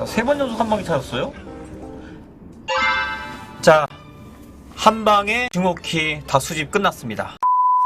자, 세 번 연속 한 방에 찾았어요. 자, 한 방에 중옥키 다 수집 끝났습니다.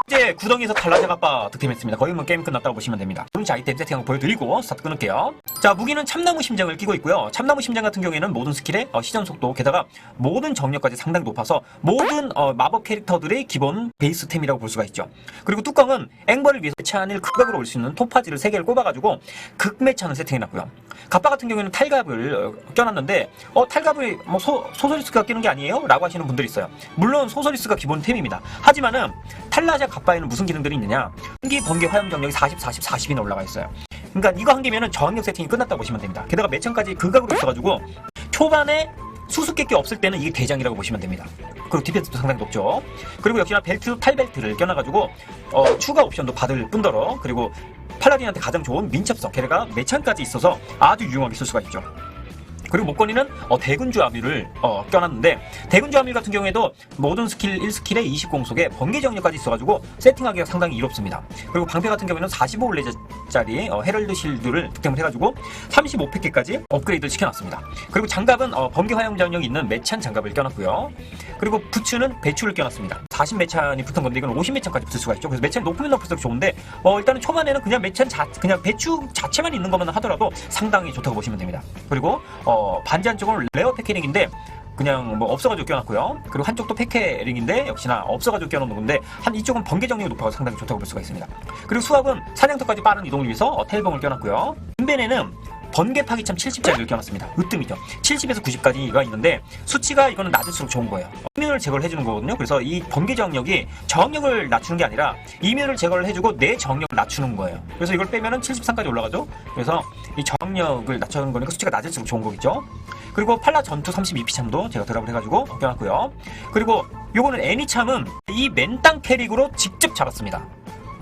이제 구덩이에서 탈라제 갑바 득템했습니다. 거의 뭐 게임 끝났다고 보시면 됩니다. 브론즈 아이템 세팅을 보여드리고 스타트 끊을게요. 자, 무기는 참나무 심장을 끼고 있고요. 참나무 심장 같은 경우에는 모든 스킬의 어, 시전 속도, 게다가 모든 정력까지 상당히 높아서 모든 어, 마법 캐릭터들의 기본 베이스템이라고 볼 수가 있죠. 그리고 뚜껑은 앵벌을 위해서 매찬을 극각으로 올 수 있는 토파지를 3개를 꼽아가지고 극매찬을 세팅해놨고요. 갑바 같은 경우에는 탈갑을 어, 껴놨는데 어 탈갑을 뭐 소, 소서리스가 끼는 게 아니에요? 라고 하시는 분들이 있어요. 물론 소서리스가 기본 템입니다. 하지만은 탈라자 갑바에는 무슨 기능들이 있느냐? 한기 번개 화염 정력이 40, 40, 40이나 올라가 있어요. 그러니까 이거 한 개면은 저항력 세팅이 끝났다고 보시면 됩니다. 게다가 매천까지 극각으로 있어가지고 초반에 수수께끼 없을 때는 이게 대장이라고 보시면 됩니다. 그리고 디펜스도 상당히 높죠. 그리고 역시나 벨트, 탈벨트를 껴놔가지고 어, 추가 옵션도 받을 뿐더러 그리고 팔라딘한테 가장 좋은 민첩성, 게다가 매찬까지 있어서 아주 유용하게 쓸 수가 있죠. 그리고 목걸이는 어, 대군주 아미를 어, 껴놨는데 대군주 아미 같은 경우에도 모든 스킬 1스킬에 20공속에 번개 정력까지 있어가지고 세팅하기가 상당히 이롭습니다. 그리고 방패 같은 경우에는 45레저짜리 어, 헤럴드 실드를 득템을 해가지고 35팩까지 업그레이드를 시켜놨습니다. 그리고 장갑은 어, 번개 화염 장력이 있는 매찬 장갑을 껴놨고요. 그리고 부츠는 배추를 껴놨습니다. 40매찬이 붙은 건데 이건 50매찬까지 붙을 수가 있죠. 그래서 매찬이 높으면 높을수록 좋은데 어, 일단은 초반에는 그냥 매찬 자, 그냥 배추 자체만 있는 것만 하더라도 상당히 좋다고 보시면 됩니다. 그리고 어, 반지 한쪽은 레어 패키링인데 그냥 뭐 없어가지고 껴놨고요. 그리고 한쪽도 패캐링인데 역시나 없어가지고 껴놓는 건데 한 이쪽은 번개 정력이 높아서 상당히 좋다고 볼 수가 있습니다. 그리고 수압은 사냥터까지 빠른 이동을 위해서 어, 텔봉을 껴놨고요. 인벤에는 번개 파기 참 70짜리를 껴놨습니다. 으뜸이죠. 70에서 90까지가 있는데 수치가 이거는 낮을수록 좋은 거예요. 이면을 제거를 해주는 거거든요. 그래서 이 번개 저항력이 저항력을 낮추는 게 아니라 이면을 제거를 해주고 내 저항력을 낮추는 거예요. 그래서 이걸 빼면은 73까지 올라가죠. 그래서 이 저항력을 낮추는 거니까 수치가 낮을수록 좋은 거겠죠. 그리고 팔라 전투 32P 참도 제가 드랍을 해가지고 껴놨고요. 그리고 요거는 애니참은 이 맨땅 캐릭으로 직접 잡았습니다.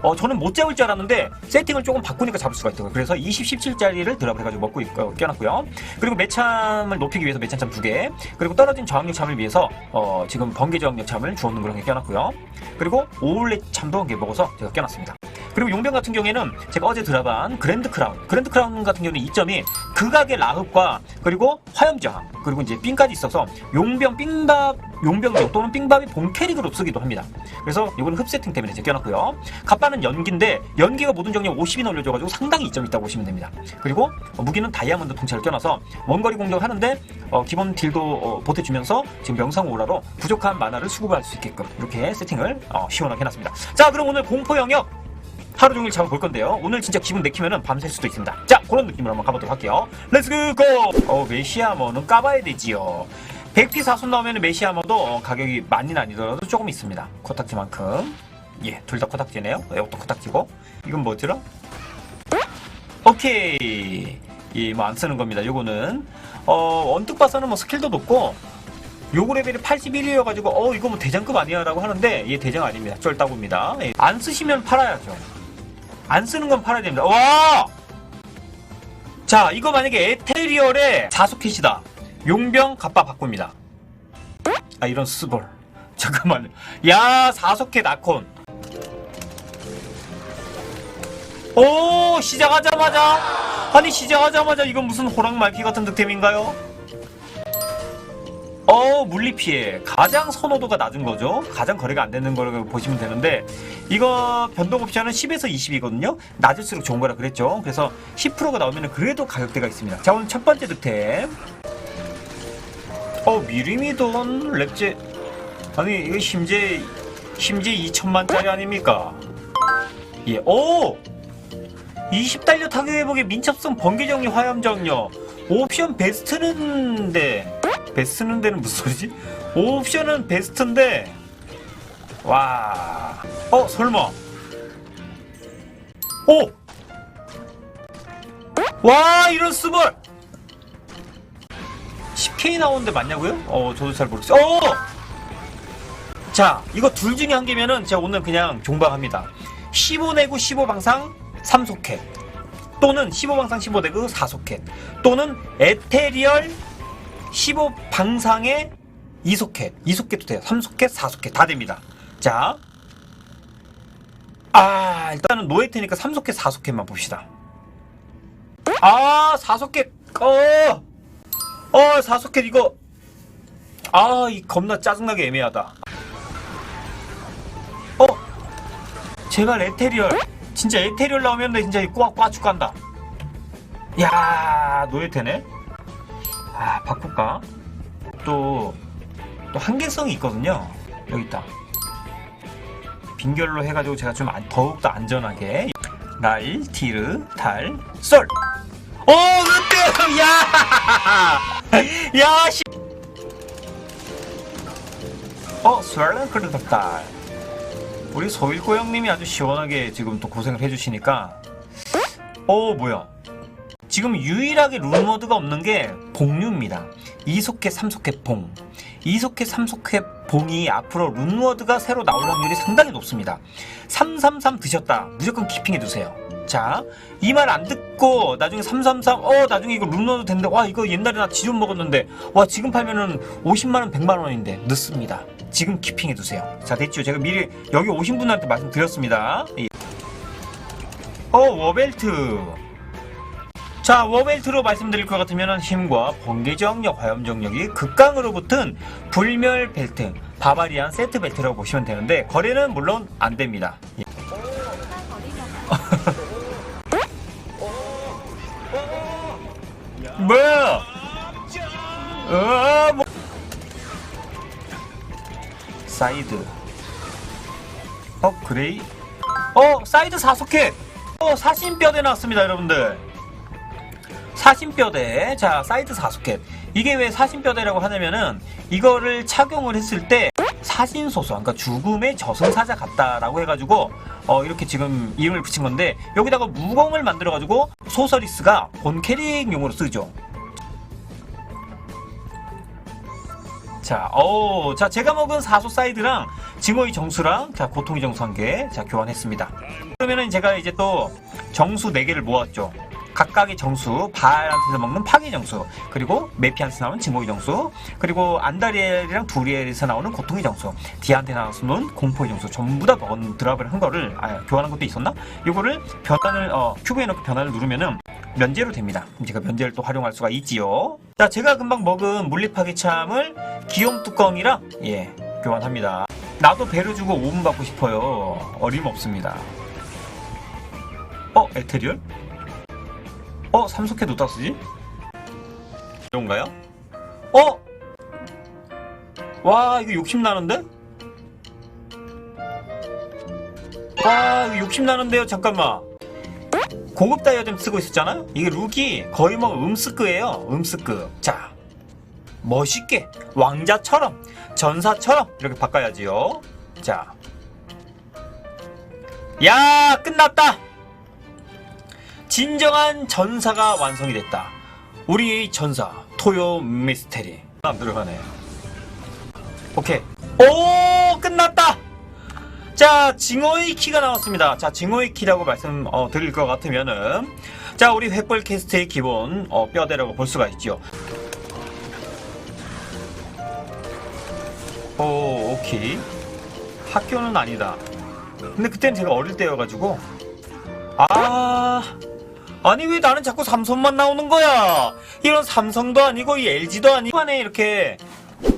어, 저는 못 잡을 줄 알았는데 세팅을 조금 바꾸니까 잡을 수가 있더라고요. 그래서 20, 17짜리를 드랍을 해가지고 먹고 있고 껴놨고요. 그리고 매참을 높이기 위해서 매참참 두 개, 그리고 떨어진 저항력 참을 위해서 어, 지금 번개 저항력 참을 주웠는 그런 게 껴놨고요. 그리고 오울렛 참도 한 개 먹어서 제가 껴놨습니다. 그리고 용병 같은 경우에는 제가 어제 드랍한 그랜드 크라운, 그랜드 크라운 같은 경우는 이점이 극악의 라흡과 그리고 화염 저항, 그리고 이제 삥까지 있어서 용병 삥밥, 용병용 또는 삥밥이 본 캐릭으로 쓰기도 합니다. 그래서 이거는 흡 세팅 때문에 제가 껴놨고요. 갑바는 연기인데 연기가 모든 정력 50이나 올려줘가지고 상당히 이점이 있다고 보시면 됩니다. 그리고 어, 무기는 다이아몬드 통찰을 껴놔서 원거리 공격을 하는데 어, 기본 딜도 어, 보태주면서 지금 명상 오라로 부족한 만화를 수급할 수 있게끔 이렇게 세팅을 어, 시원하게 해놨습니다. 자 그럼 오늘 공포 영역 하루 종일 잡아볼 건데요. 오늘 진짜 기분 내키면은 밤샐 수도 있습니다. 자, 그런 느낌으로 한번 가보도록 할게요. 렛츠 고! 어, 메시아머는 까봐야 되지요. 100피 사순 나오면 메시아머도 어, 가격이 많이는 아니더라도 조금 있습니다. 코딱지만큼. 예, 둘 다 코딱지네요. 이것도 코딱지고. 이건 뭐더라? 오케이. 예, 뭐 안 쓰는 겁니다. 요거는. 어, 언뜻 봐서는 뭐 스킬도 높고, 요거 레벨이 81이어가지고, 어, 이거 뭐 대장급 아니야? 라고 하는데, 얘 대장 아닙니다. 쫄따구입니다. 예, 안 쓰시면 팔아야죠. 안 쓰는 건 팔아야 됩니다. 와! 자, 이거 만약에 에테리얼의 자소켓이다. 용병 갑바 바꿉니다. 아, 이런 스볼. 잠깐만요. 야, 사소켓 아콘. 오, 시작하자마자. 아니, 시작하자마자 이건 무슨 호랑 말피 같은 득템인가요? 어 물리 피해. 가장 선호도가 낮은 거죠. 가장 거래가 안 되는 거라고 보시면 되는데 이거 변동 옵션은 10에서 20이거든요. 낮을수록 좋은 거라 그랬죠. 그래서 10%가 나오면 그래도 가격대가 있습니다. 자 오늘 첫 번째 득템. 어 미리미돈 랩제. 아니 이거 심지어 심지어 2천만짜리 아닙니까? 예오! 20달러 타격 회복의 민첩성 번개 정리 화염 정력 옵션 베스트는데 베스트는 데는 무슨 소리지? 옵션은 베스트인데 와. 어, 설마. 오! 와, 이런 스벌! 10K 나오는데 맞냐고요? 어, 저도 잘 모르겠어요. 어! 자, 이거 둘 중에 한 개면은 제가 오늘 그냥 종방합니다. 15내구 15방상 3소켓. 또는 15방상 15내구 4소켓. 또는 에테리얼 15 방상에 2소켓, 2소켓도 돼요. 3소켓, 4소켓 다 됩니다. 자. 아, 일단은 노예테니까 3소켓, 4소켓만 봅시다. 아, 4소켓. 어. 어 사소켓 이거 아 이 겁나 짜증나게 애매하다 어 제발 에테리얼 진짜 에테리얼 나오면 나 진짜 꽉꽉 죽간다 야 노예테네 아 바꿀까 또 또 한계성이 있거든요 여기 있다 빈결로 해가지고 제가 좀 안- 더욱더 안전하게 랄, 티르, 달, 썰. 오, 으뜸! 야! 야, 씨! 어, 스왈란 그릇달. 우리 소일고 형님이 아주 시원하게 지금 또 고생을 해주시니까. 어, 뭐야. 지금 유일하게 룬모드가 없는 게 봉류입니다. 2속해, 3속해 봉. 2속해, 3속해 봉이 앞으로 룬워드가 새로 나올 확률이 상당히 높습니다. 333 드셨다. 무조건 키핑해 두세요. 자, 이 말 안 듣고 나중에 333, 어, 나중에 이거 룬워드 된다. 와, 이거 옛날에 나 지존 먹었는데, 와, 지금 팔면은 50만원, 100만원인데, 늦습니다. 지금 키핑해 두세요. 자, 됐죠? 제가 미리 여기 오신 분한테 말씀드렸습니다. 예. 어, 워벨트. 자, 워벨트로 말씀드릴 것 같으면 힘과 번개 저항력, 화염 정력이 극강으로 붙은 불멸 벨트, 바바리안 세트 벨트라고 보시면 되는데 거래는 물론 안 됩니다. 예. 뭐야? 어, 뭐. 사이드. 어, 그레이? 어, 사이드 사속해. 어, 사신뼈대 나왔습니다, 여러분들. 사신뼈대. 자, 사이드 사소켓. 이게 왜 사신뼈대라고 하냐면은 이거를 착용을 했을 때 사신소서, 그러니까 죽음의 저승사자 같다라고 해가지고 어, 이렇게 지금 이름을 붙인 건데 여기다가 무공을 만들어가지고 소서리스가 본 캐릭용으로 쓰죠. 자, 어, 자, 제가 먹은 사소 사이드랑 징어의 정수랑 자, 고통의 정수 한 개, 자, 교환했습니다. 그러면은 제가 이제 또 정수 4개를 모았죠. 각각의 정수, 발한테서 먹는 파괴 정수, 그리고 메피한테서 나오는 징호의 정수, 그리고 안다리엘이랑 두리엘에서 나오는 고통의 정수, 디한테 나오는 공포의 정수, 전부 다 먹은 드랍을 한 거를, 아, 교환한 것도 있었나? 이거를 변환을, 어, 큐브에 넣고 변환을 누르면은 면제로 됩니다. 제가 면제를 또 활용할 수가 있지요. 자, 제가 금방 먹은 물리파괴 참을 기욤 뚜껑이랑, 예, 교환합니다. 나도 배를 주고 5분 받고 싶어요. 어림없습니다. 어, 에테리얼? 어, 삼속해 놓다 쓰지? 이런가요? 어? 와, 이거 욕심나는데? 와, 이거 욕심나는데요? 잠깐만. 고급 다이어템 쓰고 있었잖아요? 이게 룩이 거의 뭐 음스크예요. 음스크. 자, 멋있게 왕자처럼 전사처럼 이렇게 바꿔야지요. 자, 야 끝났다. 진정한 전사가 완성이 됐다. 우리의 전사 토요 미스테리. 안 들어가네. 오케이. 오 끝났다. 자, 징어의 키가 나왔습니다. 자, 징어의 키라고 말씀 어, 드릴 것 같으면은 자, 우리 횃불 캐스트의 기본 어, 뼈대라고 볼 수가 있죠. 오, 오케이. 학교는 아니다. 근데 그때는 제가 어릴 때여가지고 아 아니 왜 나는 자꾸 삼성만 나오는 거야? 이런 삼성도 아니고 이 LG도 아니고 안에 이렇게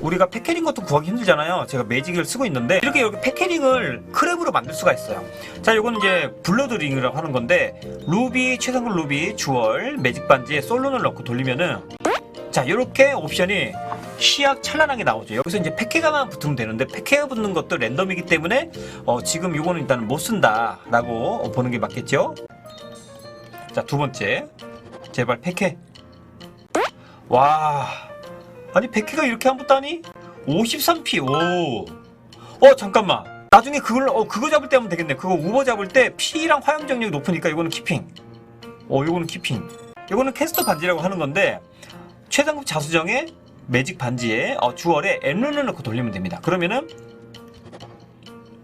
우리가 패캐링 것도 구하기 힘들잖아요. 제가 매직을 쓰고 있는데 이렇게 이렇게 패캐링을 크랩으로 만들 수가 있어요. 자, 요건 이제 블러드링이라고 하는 건데 루비 최상급 루비 주얼 매직 반지에 솔론을 넣고 돌리면은 자, 이렇게 옵션이 시약 찬란하게 나오죠. 여기서 이제 패케가만 붙으면 되는데 패케가 붙는 것도 랜덤이기 때문에 어, 지금 요거는 일단 못 쓴다 라고 보는 게 맞겠죠? 자, 두 번째. 제발 패케. 와. 아니, 패케가 이렇게 안 붙다니? 53p. 오. 어, 잠깐만. 나중에 그걸 어 그거 잡을 때 하면 되겠네. 그거 우버 잡을 때 P랑 화염 정력이 높으니까 이거는 키핑. 어, 이거는 키핑. 이거는 캐스터 반지라고 하는 건데 최상급 자수정에 매직 반지에 어, 주얼에 N룬을 넣고 돌리면 됩니다. 그러면은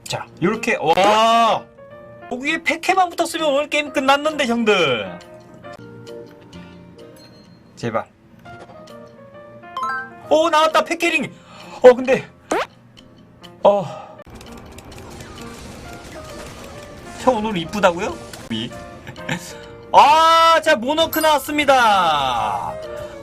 자 이렇게 와 여기에 패케만 붙었으면 오늘 게임 끝났는데 형들 제발 오 나왔다 패캐링 어 근데 어 형 오늘 이쁘다고요? 미. 아, 자, 모너크 나왔습니다.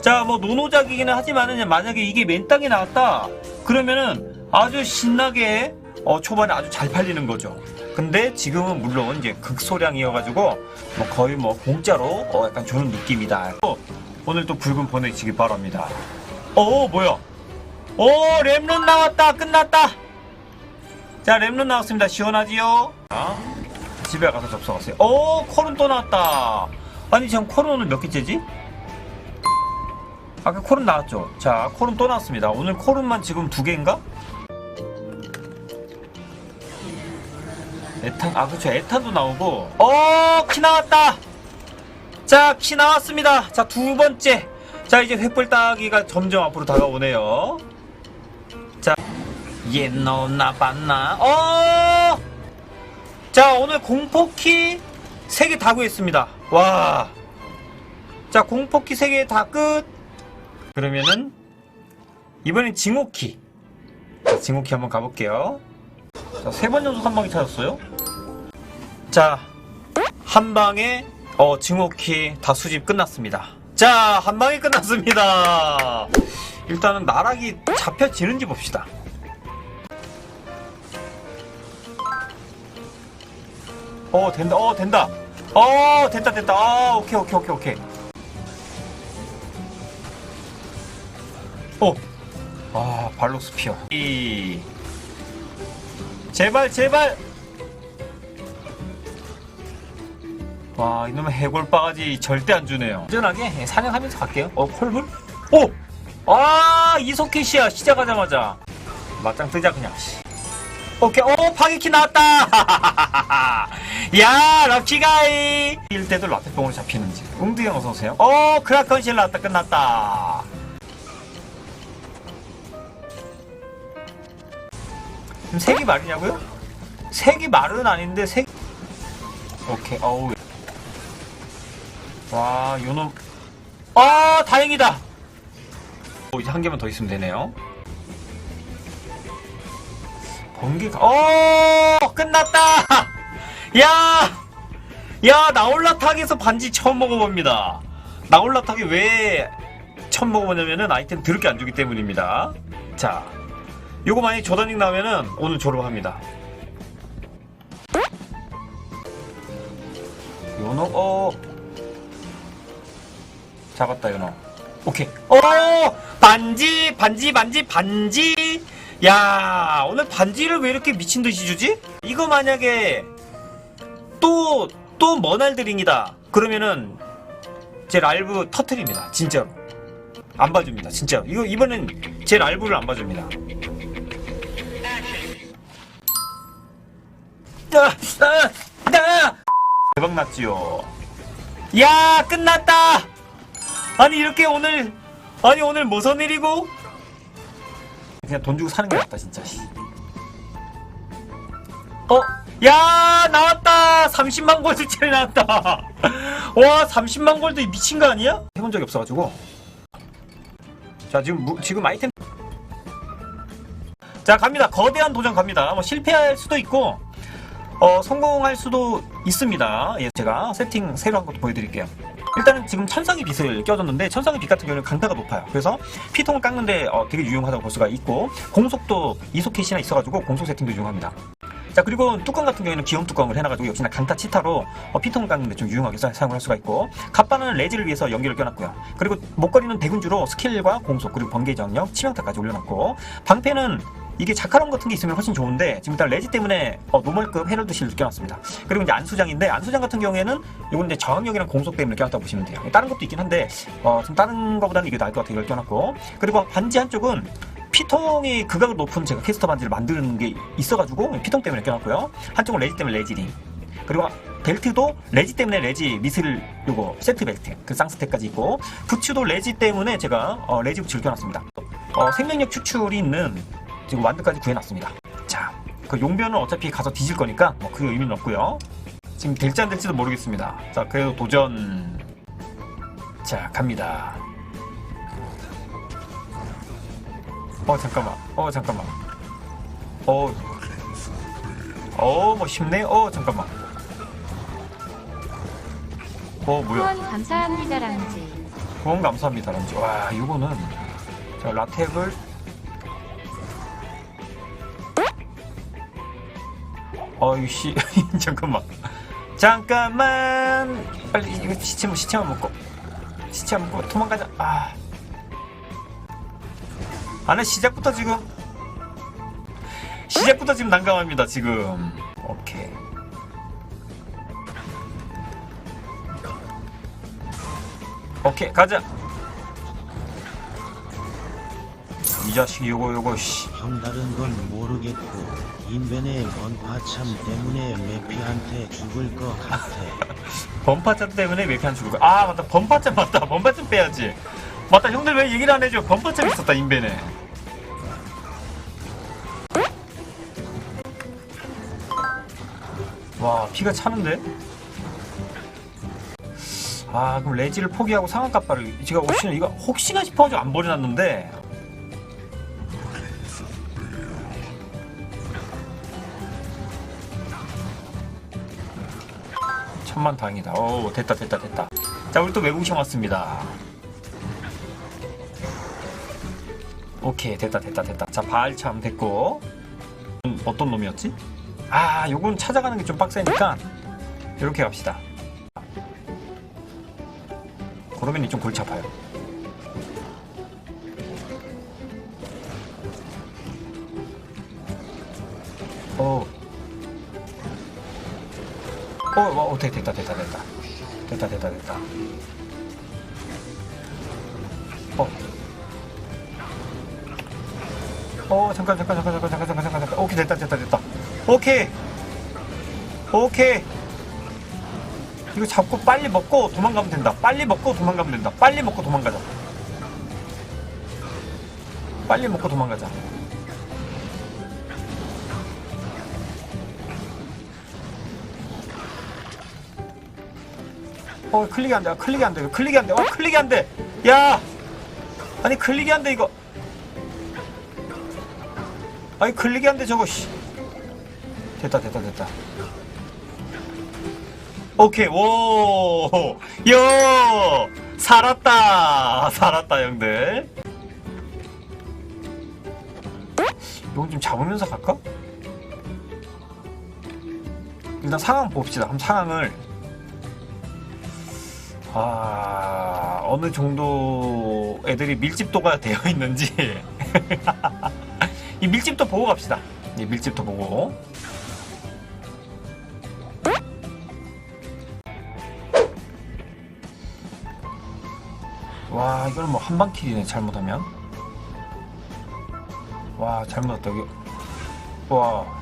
자, 자, 뭐 노노작이기는 하지만은 만약에 이게 맨땅에 나왔다 그러면은 아주 신나게 어, 초반에 아주 잘 팔리는 거죠. 근데 지금은 물론 이제 극소량이어가지고 뭐 거의 뭐 공짜로 어, 약간 주는 느낌이다. 어, 오늘 또 붉은 보내시기 바랍니다. 어, 뭐야? 오, 랩론 나왔다. 끝났다. 자, 랩론 나왔습니다. 시원하지요? 자, 집에 가서 접속하세요. 오, 콜은 또 나왔다. 아니, 지금 콜은 오늘 몇 개째지? 아까 콜은 나왔죠? 자, 콜은 또 나왔습니다. 오늘 콜은만 지금 두 개인가? 에탄, 아, 그쵸. 에탄도 나오고. 어, 키 나왔다! 자, 키 나왔습니다. 자, 두 번째. 자, 이제 횃불 따기가 점점 앞으로 다가오네요. 자, 옛노 나봤나? 어! 자, 오늘 공포키 3개 다 구했습니다. 와. 자, 공포키 3개 다 끝. 그러면은, 이번엔 징호키. 자, 징호키 한번 가볼게요. 자, 세 번 연속 한 방에 찾았어요. 자, 한 방에, 어, 징호키 다 수집 끝났습니다. 자, 한 방에 끝났습니다. 일단은 나락이 잡혀지는지 봅시다. 어, 된다, 어, 된다. 어, 됐다, 됐다. 아, 오케이, 오케이, 오케이, 오케이. 어. 아, 발록스피어. 이. 제발, 제발! 와, 이놈의 해골 바가지 절대 안 주네요. 안전하게 사냥하면서 갈게요. 어, 콜불? 오! 아, 이소켓이야. 시작하자마자. 맞짱 뜨자, 그냥. 씨. 오케이, 오, 파기키 나왔다! 야, 럭키가이! 일 때도 라떼뽕으로 잡히는지. 웅두형 어서오세요. 오, 크라컨실 나왔다, 끝났다. 지금 색이 마르냐고요? 색이 마른 아닌데, 색. 오케이, 어우. 와, 요놈. 아, 다행이다! 오, 이제 한 개만 더 있으면 되네요. 번개가, 어, 끝났다! 야! 야, 나올라탁에서 반지 처음 먹어봅니다. 나올라탁이 왜 처음 먹어보냐면은 아이템 드럽게 안 주기 때문입니다. 자, 요거 만약에 조단닉 나오면은 오늘 졸업합니다. 요노, 어, 잡았다, 요노. 오케이. 어, 반지, 반지, 반지, 반지. 야, 오늘 반지를 왜 이렇게 미친 듯이 주지? 이거 만약에 또, 또 머날드링이다. 그러면은 제 라이브 터트립니다. 진짜로. 안 봐줍니다. 진짜로. 이거, 이번엔 제 라이브를 안 봐줍니다. 대박 났지요. 야, 끝났다! 아니, 이렇게 오늘, 아니, 오늘 무슨 일이고? 그냥 돈 주고 사는 게 낫다, 진짜. 씨. 어? 야, 나왔다! 30만 골드짜리 나왔다! 와, 30만 골드 미친 거 아니야? 해본 적이 없어가지고. 자, 지금, 무- 지금 아이템. 자, 갑니다. 거대한 도전 갑니다. 뭐, 실패할 수도 있고, 어, 성공할 수도 있습니다. 예, 제가 세팅 새로 한 것도 보여드릴게요. 일단은 지금 천상의 빛을 껴줬는데 천상의 빛 같은 경우는 강타가 높아요. 그래서 피통을 깎는데 어, 되게 유용하다고 볼 수가 있고 공속도 이소켓이나 있어가지고 공속 세팅도 유용합니다. 자 그리고 뚜껑 같은 경우에는 기염 뚜껑을 해놔가지고 역시나 강타 치타로 어, 피통을 깎는데 좀 유용하게 사, 용할 수가 있고 갑바는 레지를 위해서 연기를 껴놨고요. 그리고 목걸이는 대군주로 스킬과 공속 그리고 번개 정력 치명타까지 올려놨고 방패는 이게 자카롬 같은 게 있으면 훨씬 좋은데 지금 일단 레지 때문에 어, 노멀급 헤럴드 실을 껴놨습니다. 그리고 이제 안수장인데 안수장 같은 경우에는 이건 이제 저항력이랑 공속 때문에 껴놨다고 보시면 돼요. 다른 것도 있긴 한데 어, 좀 다른 거보다는 이게 나을 것 같아요. 이걸 껴놨고 그리고 반지 한쪽은 피통이 극악으로 높은 제가 캐스터 반지를 만드는 게 있어가지고 피통 때문에 껴놨고요. 한쪽은 레지 때문에 레지링 그리고 벨트도 레지 때문에 레지 미슬 요거 세트 벨트 그 쌍스택까지 있고 부츠도 레지 때문에 제가 어, 레지 부츠를 껴놨습니다. 어, 생명력 추출이 있는 지금 완드까지 구해놨습니다. 자, 그 용변은 어차피 가서 뒤질 거니까 뭐 그 의미는 없고요. 지금 될지 안 될지도 모르겠습니다. 자, 그래도 도전. 자, 갑니다. 어, 잠깐만. 어, 잠깐만. 어, 어, 뭐 쉽네. 어, 잠깐만. 어, 뭐야. 후원 감사합니다 랑지 후원 감사합니다 런지 와 이거는 자 라텍을 어이씨. 잠깐만. 잠깐만. 빨리 이거 시체 시체만 먹고. 시체만 먹고 도망가자. 아. 아니 시작부터 지금. 시작부터 지금 난감합니다 지금. 오케이. 오케이 가자 이 자식 요거 요거 씨. 형 다른 건 모르겠고 인벤의 원화참 때문에 매피한테 죽을 것 같아. 범파차 때문에 메피한 죽을 거 아 맞다. 범파차 맞다. 범파차 빼야지. 맞다. 형들 왜 얘기를 안 해줘? 범파차 있었다 인벤에. 와 피가 차는데? 아 그럼 레지를 포기하고 상한가빠를 제가 혹시나 이거 혹시나 싶어가지고 안 버려놨는데 천만 다행이다. 오, 됐다, 됐다, 됐다. 자, 우리 또 외국신 왔습니다. 오케이, 됐다, 됐다, 됐다. 자, 바알참 됐고. 음, 어떤 놈이었지? 아, 요건 찾아가는 게 좀 빡세니까, 이렇게 갑시다. 그러면 좀 골치 아파요. 어, 어, 어, 어, 됐- 됐다, 됐다, 됐다. 됐다, 됐다, 됐다. 어. 어, 잠깐, 잠깐, 잠깐, 잠깐, 잠깐, 잠깐, 잠깐, 잠깐. 오케이, 됐다, 됐다, 됐다. 오케이. 오케이. 이거 잡고 빨리 먹고 도망가면 된다. 빨리 먹고 도망가면 된다. 빨리 먹고 도망가자. 빨리 먹고 도망가자. 어 클릭이 안 돼. 아, 클릭이 안 돼. 이거 클릭이 안 돼. 어 클릭이 안 돼. 야. 아니 클릭이 안돼 이거. 아니 클릭이 안돼 저거 씨. 됐다 됐다 됐다. 오케이 오. 요. 살았다. 살았다 형들. 이건 좀 잡으면서 갈까? 일단 상황 봅시다. 한번 상황을 아, 어느 정도 애들이 밀집도가 되어 있는지. 이 밀집도 보고 갑시다. 이 밀집도 보고. 와, 이거는 뭐 한방 킬이네, 잘못하면. 와, 잘못했다, 이거. 와.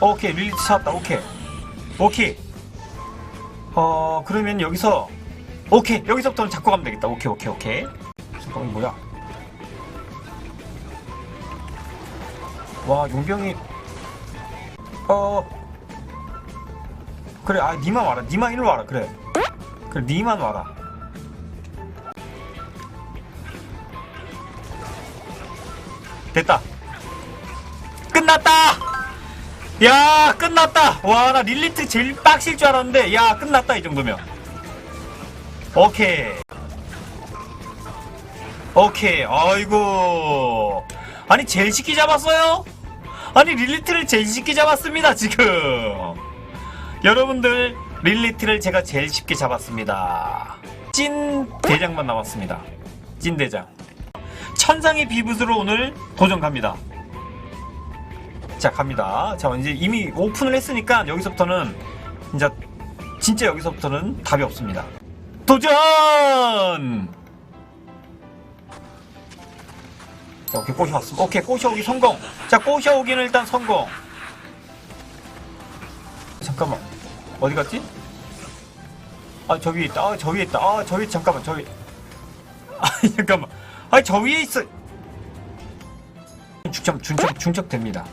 오케이, 릴리트 찾았다, 오케이. 오케이. 어, 그러면 여기서, 오케이. 여기서부터는 잡고 가면 되겠다. 오케이, 오케이, 오케이. 잠깐만, 뭐야. 와, 용병이, 어, 그래, 아, 니만 와라. 니만 일로 와라. 그래. 그래, 니만 와라. 됐다. 끝났다! 야 끝났다. 와 나 릴리트 제일 빡실 줄 알았는데 야 끝났다 이 정도면. 오케이. 오케이 아이고. 아니 제일 쉽게 잡았어요? 아니 릴리트를 제일 쉽게 잡았습니다 지금. 여러분들 릴리트를 제가 제일 쉽게 잡았습니다. 찐 대장만 남았습니다. 찐 대장. 천상의 비붓으로 오늘 도전 갑니다 자 갑니다. 자 이제 이미 오픈을 했으니까 여기서부터는 이제 진짜 여기서부터는 답이 없습니다. 도전! 자, 오케이 꼬셔 왔습니다. 오케이 꼬셔 오기 성공. 자 꼬셔 오기는 일단 성공. 잠깐만 어디 갔지? 아 저 위에 있다. 아 저 위에 있다. 아 저 위에 잠깐만 저 위. 아 잠깐만. 아 저 위에 있어. 중첩 중첩 중첩 됩니다.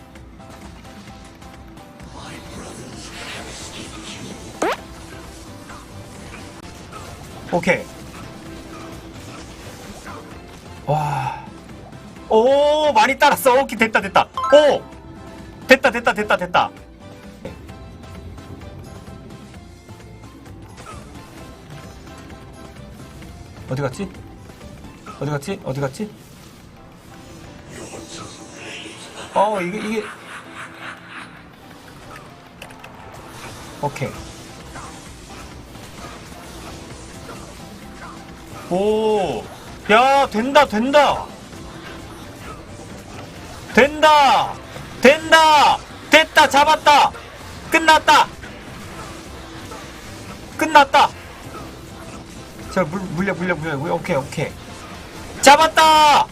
오케이. 와. 오, 많이 따랐어. 오케이, 됐다, 됐다. 오! 됐다, 됐다, 됐다, 됐다. 어디 갔지? 어디 갔지? 어디 갔지? 어, 이게, 이게. 오케이. 오, 야, 된다, 된다. 된다! 된다! 됐다! 잡았다! 끝났다! 끝났다! 자, 물, 물려, 물려, 물려. 오케이, 오케이. 잡았다!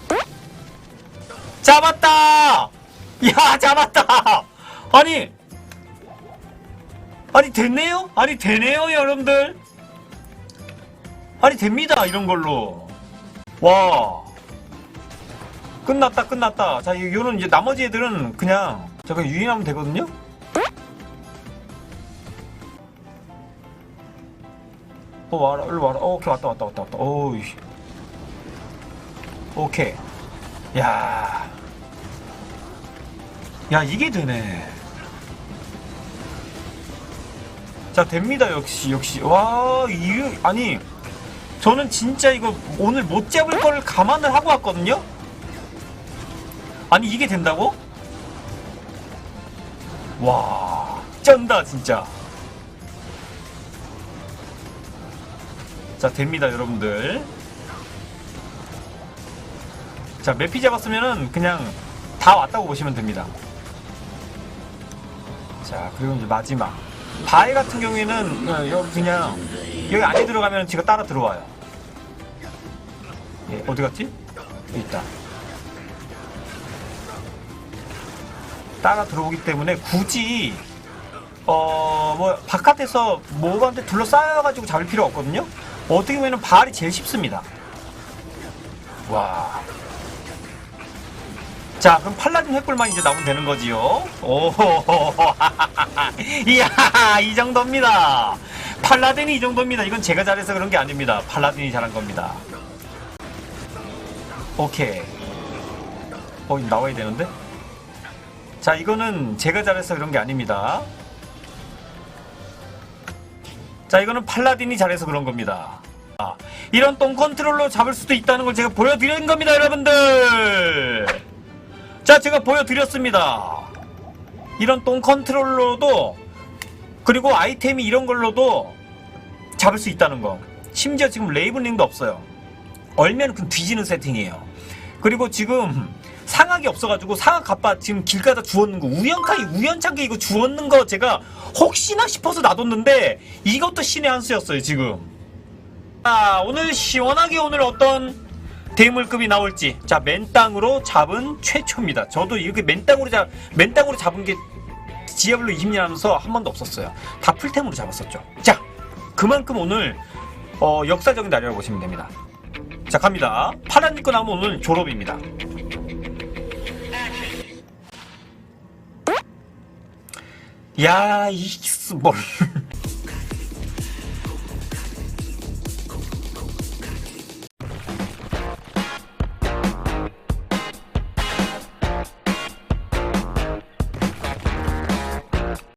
잡았다! 야, 잡았다! 아니, 아니, 됐네요? 아니, 되네요, 여러분들? 아니, 됩니다, 이런 걸로. 와. 끝났다, 끝났다. 자, 요- 요런 이제 나머지 애들은 그냥 제가 유인하면 되거든요? 어, 와라, 일로 와라. 어, 오케이, 왔다, 왔다, 왔다, 왔다. 오이. 오케이. 야. 야, 이게 되네. 자, 됩니다, 역시, 역시. 와, 이, 아니, 저는 진짜 이거 오늘 못 잡을 거를 감안을 하고 왔거든요? 아니, 이게 된다고? 와, 쩐다, 진짜. 자, 됩니다, 여러분들. 자, 매피 잡았으면은 그냥 다 왔다고 보시면 됩니다. 자, 그리고 이제 마지막. 바위 같은 경우에는 어, 그냥 여기 안에 들어가면 제가 따라 들어와요. 예, 어디 갔지? 여기 있다. 따라 들어오기 때문에 굳이 어, 뭐, 바깥에서 뭐가한테 둘러싸여가지고 잡을 필요 없거든요? 어떻게 보면 발이 제일 쉽습니다. 와. 자, 그럼 팔라딘 횃불만 이제 나오면 되는 거지요? 오, 이야, 이 정도입니다. 팔라딘이 이 정도입니다. 이건 제가 잘해서 그런 게 아닙니다. 팔라딘이 잘한 겁니다. 오케이. 어, 나와야 되는데? 자, 이거는 제가 잘해서 그런 게 아닙니다. 자, 이거는 팔라딘이 잘해서 그런 겁니다. 아, 이런 똥 컨트롤로 잡을 수도 있다는 걸 제가 보여드린 겁니다, 여러분들! 자, 제가 보여드렸습니다. 이런 똥 컨트롤로도, 그리고 아이템이 이런 걸로도 잡을 수 있다는 거. 심지어 지금 레이블링도 없어요. 얼면 그 뒤지는 세팅이에요. 그리고 지금 상악이 없어가지고 상악 갑바 지금 길 가다 주웠는 거 우연하게 우연찮게 이거 주웠는 거 제가 혹시나 싶어서 놔뒀는데 이것도 신의 한 수였어요 지금. 아 오늘 시원하게 오늘 어떤 대물급이 나올지 자 맨땅으로 잡은 최초입니다. 저도 이렇게 맨땅으로 잡 맨땅으로 잡은 게 디아블로 20년 하면서 한 번도 없었어요. 다 풀템으로 잡았었죠. 자 그만큼 오늘 어, 역사적인 날이라고 보시면 됩니다. 자 갑니다. 파란 입고 나오면 오늘 졸업입니다. 야, 이, 뭘.